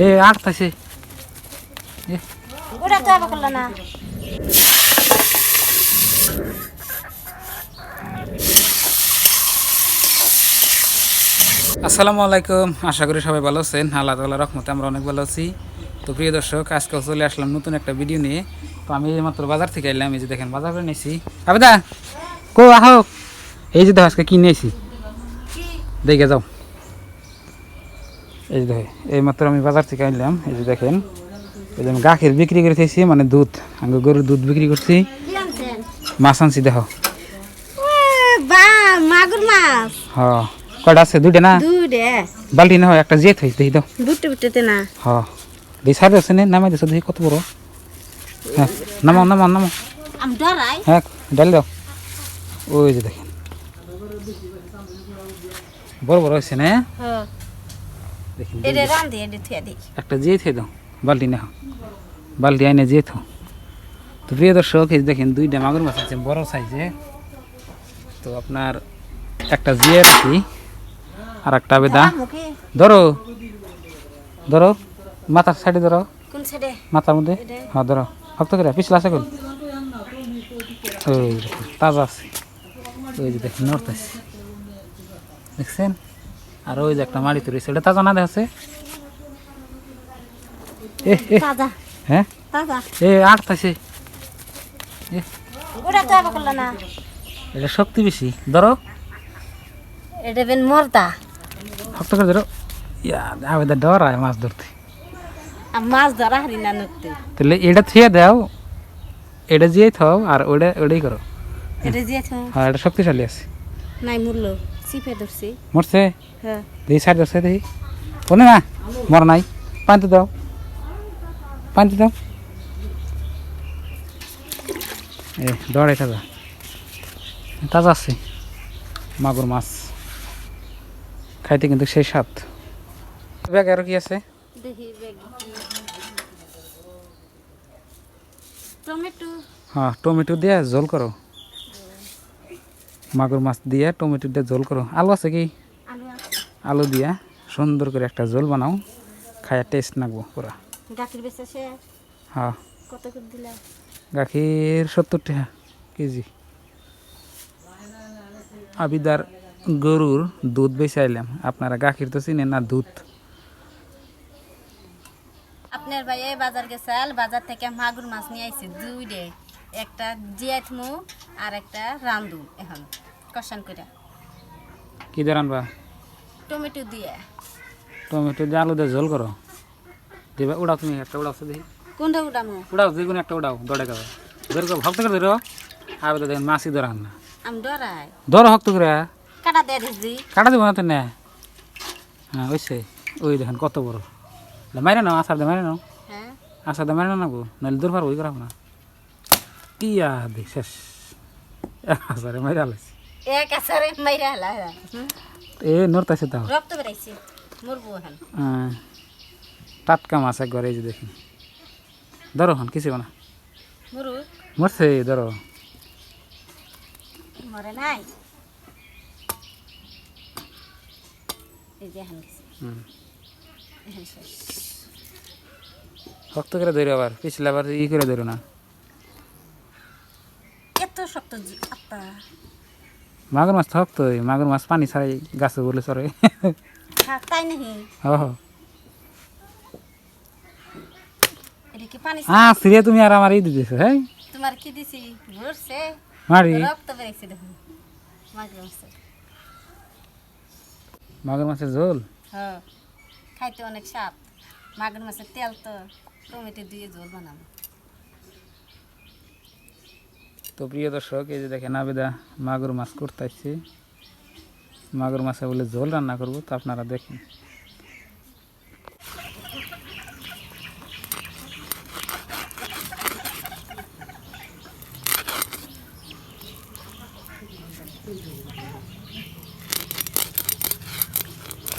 এ আটতাছে ওটা তো আবার করল না। আসসালামু আলাইকুম আশা করি সবাই ভালো আছেন। আল্লাহ তাল্লাহ রহমতে আমরা অনেক ভালো আছি। তো প্রিয় দর্শক আজকে চলে আসলাম নতুন একটা ভিডিও নিয়ে। তো আমি মাত্র বাজার থেকে এলাম এই যে দেখেন বাজার করে নিয়েছি। আবেদা কো আহো। এই যে দেখো আজকে কিনে নিয়েছি? দেখে যাও। এই যে দেখে এই মাত্র আমি বাজার থেকে আনলাম এই যে দেখেন। এই যে আমি গাখের বিক্রি করে থেছি মানে দুধ আমি গরুর দুধ বিক্রি করছি। মাছ আনছি দেখো। বা মাগুর হ কয়টা আছে? দুইটা না? বালতি না হয় একটা জেত হয়েছে দেখি দাও বুটে বুটেতে না। হ দেখি সাইড আছে নে? নামাই দিছো দেখি কত বড়। হ্যাঁ নামাও নামাও নামাও। হ্যাঁ ডাল দাও। ওই যে দেখেন। বড় বড় হয়েছে না? হ্যাঁ। এটা এটা থুয়া দিই। একটা জিয়ে থে দাও বালতি না বালতি আইনে জিয়ে থো। তো প্রিয় দর্শক এই দেখেন দুইটা মাগুর মাছ আছে বড় সাইজে। তো আপনার একটা জিয়ে রাখি আর একটা বেদা ধরো। ধরো। মাথার সাইডে ধরো। মাথার মধ্যে? হ্যাঁ ধরো। শক্ত করে পিছলা আছে কোন? ওই তাজা আছে। ওই যে দেখুন নর্থ আছে দেখছেন? আর ওই যে একটা মাড়ি রয়েছে এটা তাজা না দেখাচ্ছে? হ্যাঁ? এ আটতাছে। এটা শক্তি বেশি। ধরো। এটা বেন মরদা। শক্ত করে ধরো। ইয়া আবেদা ডরায় মাছ ধরতে। মাছ ধরা হারি না নড়তে। তাহলে এটা থিয়ে দাও এটা থাও আর ওটা ওটাই করো। এটা হ্যাঁ এটা শক্তিশালী আছে। নাই মূল্য। ধরছি। মরছে? হ্যাঁ। দেখি সাইড শোনে না? মর নাই। পানিতে দাও। পানিতে দাও। এ দৌড়াই তাজা তাজা আছে। মাগুর মাছ। খাইতে কিন্তু সেই স্বাদ। ব্যাগ আরও কি আছে? দেখি ব্যাগ। টমেটো। হ্যাঁ টমেটো দিয়ে ঝোল করো। মাগুর মাছ দিয়ে টমেটো দিয়ে ঝোল করো। আলু আছে কি? আলু দিয়া সুন্দর করে একটা ঝোল বানাও খায়া টেস্ট নাকবো পুরা। গাখির হ্যাঁ। সত্তর টাকা কেজি। আবিদার গরুর দুধ বেঁচে আইলাম। আপনারা গাখীর তো চিনেন না দুধ। আপনার ভাই বাজার গেছাল বাজার থেকে মাগুর মাছ নিয়ে আইছে দুইডে একটা জিয়াত মু আর একটা রান্ধু এখন কষান করে কি দিয়ে রানবা টমেটো দিয়ে। টমেটো দিয়ে আলু দিয়ে ঝোল করো। দিবা উড়াও তুমি একটা উড়াও তো দেখি। কোনটা উঠামো উড়াও যে কোনো একটা উড়াও দড়ে খাবে ধরে করো ভক্ত করে ধরো। আবেদা দেখেন মাছই ধরান না আমি ডরাই ধরো ভক্ত করে। কাটা দিয়ে দিছি। কাটা দেবো না তো না। হ্যাঁ ওইসে ওই দেখেন কত বড়। মাইরে নাও আসার দে মাইরে নাও। হ্যাঁ। আসার দে মাইরে নাও নাহলে দূর পারব ওই করাবো না। ইয়া দে শেষ আসারে মাইরে আলাইছি এক আসারে মাইরা হলা এ নড়তাছে তাও রক্ত বেরাইছে মরবো হ্যাঁ, টাটকা মাছ একবার এই যে দেখি ধরো হন কিছু না মরু মরছে ধরো মরে নাই শক্ত করে ধরো আবার পিছলে আবার ই করে ধরো না এত শক্ত জি- মাগুর মাছ শক্ত মাগুর মাছ পানি ছাড়াই গাছে বলে চড়ে। তাই নাকি? হ হ্যাঁ সিরিয়া তুমি আর আমার ই দিতেছো হ্যাঁ তোমার কি দিছি? ভরছে মারি। রক্ত বেরাইছে দেখুন মাগুর মাছের মাগুর মাছের ঝোল? হ্যাঁ। খাইতে অনেক স্বাদ। মাগুর মাছের তেল তো টমেটো দিয়ে ঝোল বানাবো। তো প্রিয় দর্শক, এই যে দেখেন আবেদা মাগুর মাছ করতে আসছে মাগুর মাছে বলে ঝোল রান্না করব, তো আপনারা দেখেন।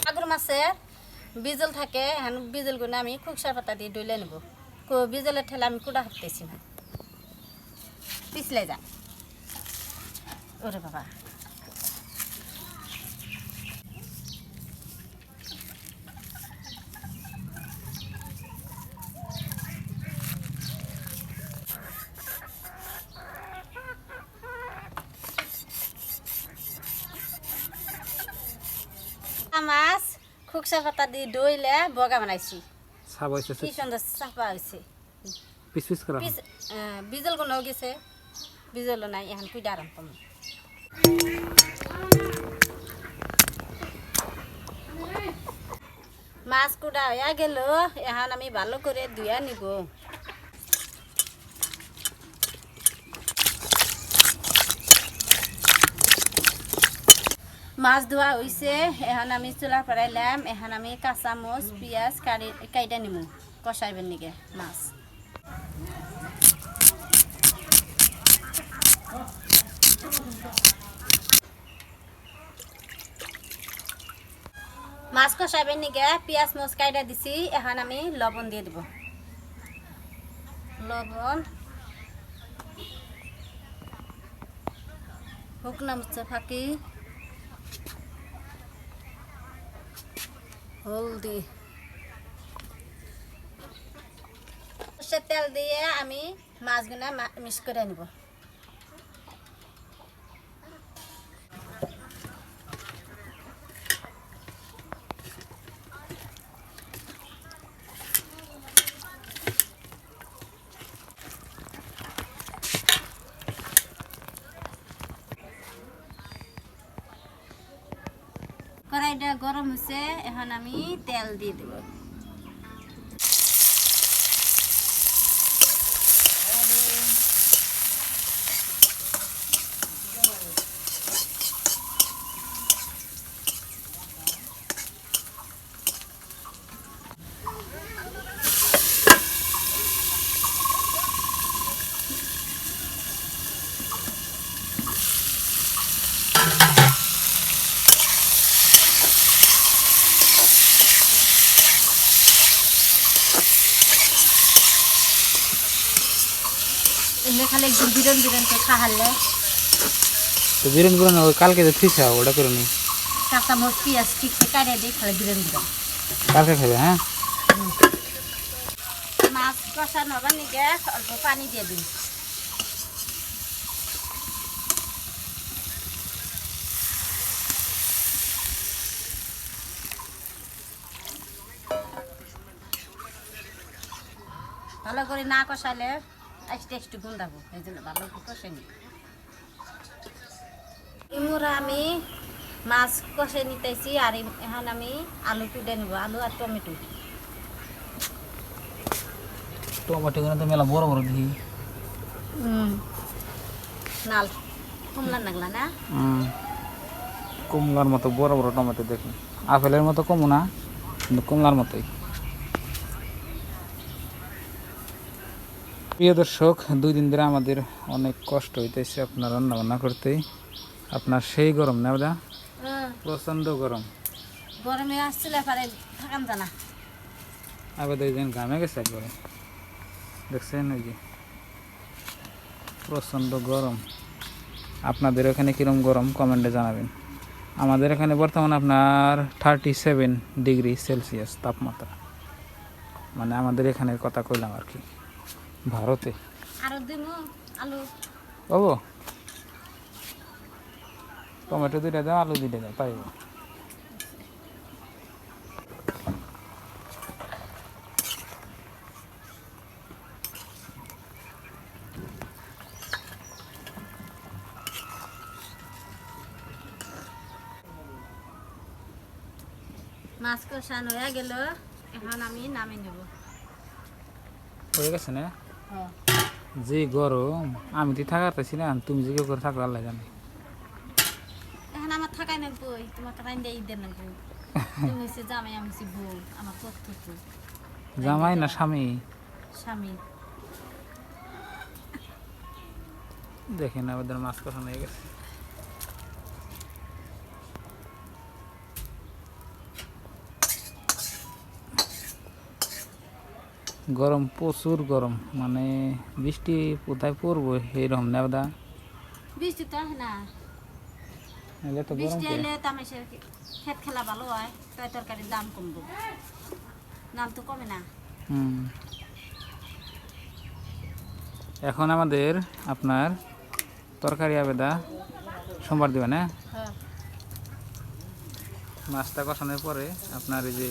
মাগুর মাছের বিজল থাকে এখন বিজলগুলো আমি খুকসার পাতা দিয়ে ডলে নেব। বিজলের ঠেলে আমি কুড়া হাঁটতেছি না। পিছলে যা। ওরে বাবা। মাছ খুকসা পাতা দিয়ে ডইলে বগা বানাইছি। কি সুন্দর চাপা হয়েছে পিস পিস করা। বিজল কোনো গেছে? বিজলও নাই, এখন কুইডা আরাম পাম। মাছ কুড়া হইয়া গেল, এখন আমি ভালো করে ধুয়া নিব। মাছ ধোয়া হয়েছে এখন আমি চুলা পড়াইলাম এখন আমি কাঁচা মচ পিঁয়াজ কাটি কাইটা নিমু, কষাইবেন নিকে মাছ। মাছ কষাইবেন নিকে পিঁয়াজ মচ কাইটা দিছি, এখন আমি লবণ দিয়ে দিব। লবণ। শুকনা মরিচা ফাঁকি। হলদি। তেল দিয়ে আমি মাছগুলো মিক্স করে নিব। কড়াইটা গরম হয়েছে এখন আমি তেল দিয়ে দেব। বিরন বিরন করে খাহালে তো বিরিয়ানি করে ওই কালকে যে ফিস ওটা করে নি কাঁচা মরিচ পিঁয়াজ ঠিকছে কাটিয়ে দিই খালি বিরন বিরন কালকে খাবে হ্যাঁ মাছ কষানো হবার নিকে অল্প পানি দিয়ে দিন ভালো করে না কষালে আস্তে আস্তে গুন্ডাবো এই জন্য ভালো করে কষে নি ইমুরা আমি মাছ কষে নিতেছি আর এখন আমি আলু কুটে নিব আলু আর টমেটো। টমাটো গুলো তো মেলা বড় বড় দেখি। নাল কমলা নাগলা না? কমলার মতো বড় বড় টমেটো দেখুন আপেলের মতো কমু না কিন্তু কমলার মতোই। প্রিয় দর্শক দুই দিন ধরে আমাদের অনেক কষ্ট হইতেছে আপনার রান্না বান্না করতে। আপনার সেই গরম না দাদা প্রচণ্ড গরম। গরমে আসছিল পারে থাকান জানা আবার দুইজন ঘামে গেছে একবারে। দেখছেন ওই যে প্রচণ্ড গরম। আপনাদের ওখানে কীরকম গরম? কমেন্টে জানাবেন। আমাদের এখানে বর্তমানে আপনার থার্টি সেভেন ডিগ্রি সেলসিয়াস তাপমাত্রা। মানে আমাদের এখানের কথা কইলাম আর কি। ভারতে। আরও দিমু আলু। বাবু টমেটো দুইটা দাও আলু দুইটা দাও পাইব। মাছ কষানো হয়ে গেল এখন আমি নামে নেব। হয়ে গেছে না? যে গরম আমি তো থাকার থাকাতেছি না তুমি যে কেউ করে থাকো আল্লাহ জানে এখন আমার থাকাই নাকবো তোমার থাকাই দিয়ে না বই তুমি হচ্ছে জামাই আমি হচ্ছে বউ আমার জামাই না স্বামী? স্বামী। দেখেন আমাদের মাছ কখন হয়ে গেছে। গরম প্রচুর গরম। মানে বৃষ্টি কোথায় পড়ব এইরকম নেবদা বৃষ্টি তো না। এলে তো গরম বৃষ্টি এলে তামেশের খেত খেলা ভালো হয় তাই তরকারির দাম কমবো। দাম তো কমে না। হুম। এখন আমাদের আপনার তরকারি আবেদা সোমবার দিবেন হ্যাঁ হ্যাঁ। মাছটা কষানোর পরে আপনার এই যে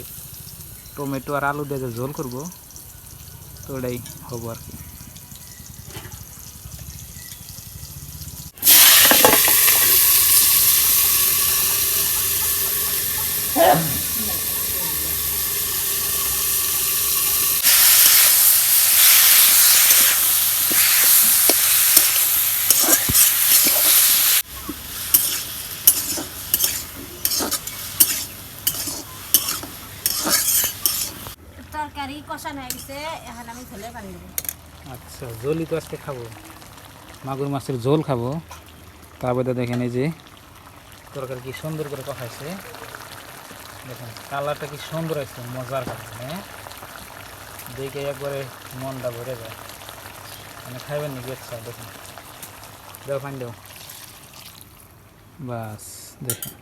টমেটো আর আলু দিয়ে যে ঝোল করব তো ওটাই আচ্ছা ঝোলই তো আজকে খাব। মাগুর মাছের ঝোল খাব। তারপরে দেখেন এই যে তরকারি কি সুন্দর করে কষাইছে দেখেন কালারটা কি সুন্দর আছে মজার কালার হ্যাঁ দেখে একবারে মনটা ভরে যায়। মানে খাইবেন নাকি ইচ্ছা দেখুন। দেও, পানি দেও। বাস, দেখেন।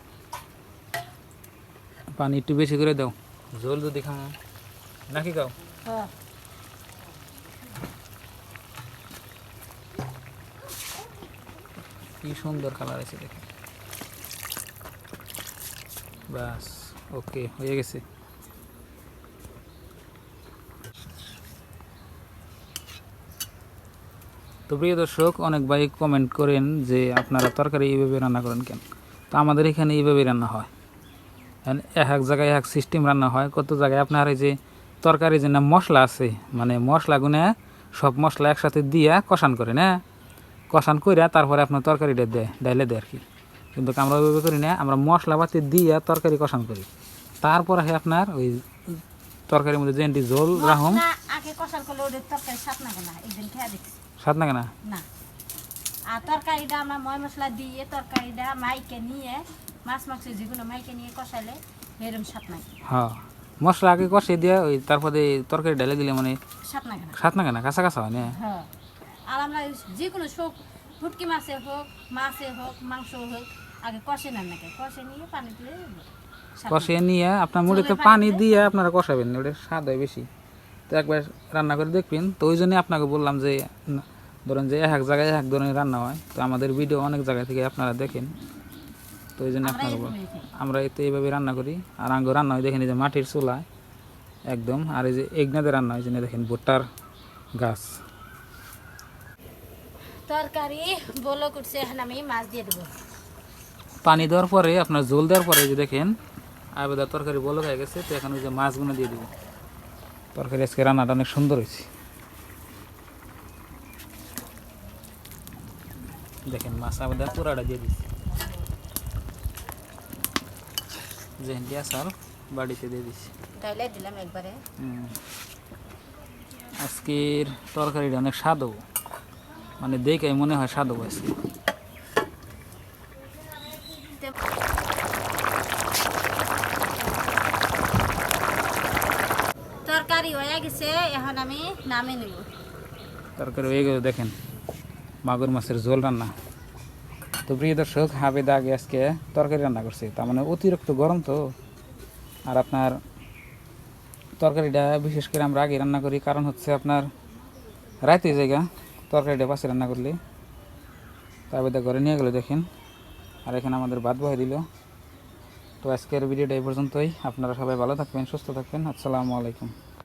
পানি একটু বেশি করে দাও। ঝোল যদি খাও নাকি খাও হ্যাঁ। কি সুন্দর কালার আছে দেখেন বাস ওকে হয়ে গেছে। তো প্রিয় দর্শক অনেক ভাই কমেন্ট করেন যে আপনারা তরকারি এইভাবে রান্না করেন কেন? তো আমাদের এখানে এইভাবেই রান্না হয়। এক এক জায়গায় এক সিস্টেম রান্না হয়। কত জায়গায় আপনার এই যে তরকারি যে না মশলা আছে মানে মশলাগুলো সব মশলা একসাথে দিয়া কষান করে না? কষান কইরা তারপরে আপনার তরকারিটা দেয় ডাইলে দেয় আর কি। কিন্তু আমরা ওইভাবে করি না আমরা মশলাপাতি দিয়া তরকারি কষান করি। তারপরে হয় আপনার ওই তরকারির মধ্যে যেটি ঝোল রাহম না আগে কষার করলে ওদের তরকারি সাত লাগে না একদিন খেয়ে দেখছি। স্বাদ না? না। আর তরকারিটা আমরা ময় মশলা দিয়ে তরকারিটা মাইকে নিয়ে মাছ মাংস যেগুলো মাইকে নিয়ে কষালে এরম নাই। হ্যাঁ। মশলা আগে কষে দিয়া ওই তারপরে তরকারি ডালে দিলে মানে সাত না স্বাদ লাগে না কাঁচা কাঁচা হয় না? হ্যাঁ। আর আমরা যে কোনো শোক ফুটকি মাছে হোক মাছে হোক মাংস হোক আগে কষে নেন নাকি? কষে নিয়ে পানি দিলে কষে নিয়ে আপনার মুড়িতে পানি দিয়ে আপনারা কষাবেন ওটা স্বাদ হয় বেশি। তো একবার রান্না করে দেখবেন। তো ওই জন্যই আপনাকে বললাম যে ধরেন যে এক এক জায়গায় এক ধরনের রান্না হয়। তো আমাদের ভিডিও অনেক জায়গা থেকে আপনারা দেখেন। তো ওই জন্য আপনাকে বল। আমরা এতে এইভাবে রান্না করি। আর আঙ্গ রান্না হয় দেখেন এই যে মাটির চুলায় একদম। আর এই যে এগনাতে রান্না হয় যে দেখেন ভুট্টার গাছ। তরকারি বলো করছে এখন আমি মাছ দিয়ে দেবো। পানি দেওয়ার পরে আপনার জল দেওয়ার পরে যে দেখেন আবেদার তরকারি বলক হয়ে গেছে তো এখন ওই যে মাছগুলো দিয়ে দিব। তরকারি আজকে রান্নাটা অনেক সুন্দর হয়েছে। দেখেন মাছ আবেদার পুরাটা দিয়ে দিচ্ছি যেহেন দিয়ে আসার বাড়িতে দিয়ে দিচ্ছি ডাইলে দিলাম একবারে হুম। আজকের তরকারিটা অনেক স্বাদ মানে দেখে মনে হয় স্বাদ আজকে তরকারি হয়ে গেছে এখন আমি নামে নিব তরকারি হয়ে গেল দেখেন মাগুর মাছের ঝোল রান্না তো প্রিয় দর্শক হাবেদা আগে আজকে তরকারি রান্না করছে। তার মানে অতিরিক্ত গরম তো। আর আপনার তরকারিটা বিশেষ করে আমরা আগে রান্না করি, কারণ হচ্ছে আপনার রাতে জায়গা, তরকারিটা পাশে রান্না করলে তারপরে ঘরে নিয়ে গেলো দেখেন। আর এখানে আমাদের বাদ বহে দিল। তো আজকের ভিডিওটা এই পর্যন্তই। আপনারা সবাই ভালো থাকবেন, সুস্থ থাকবেন। আসসালামু আলাইকুম।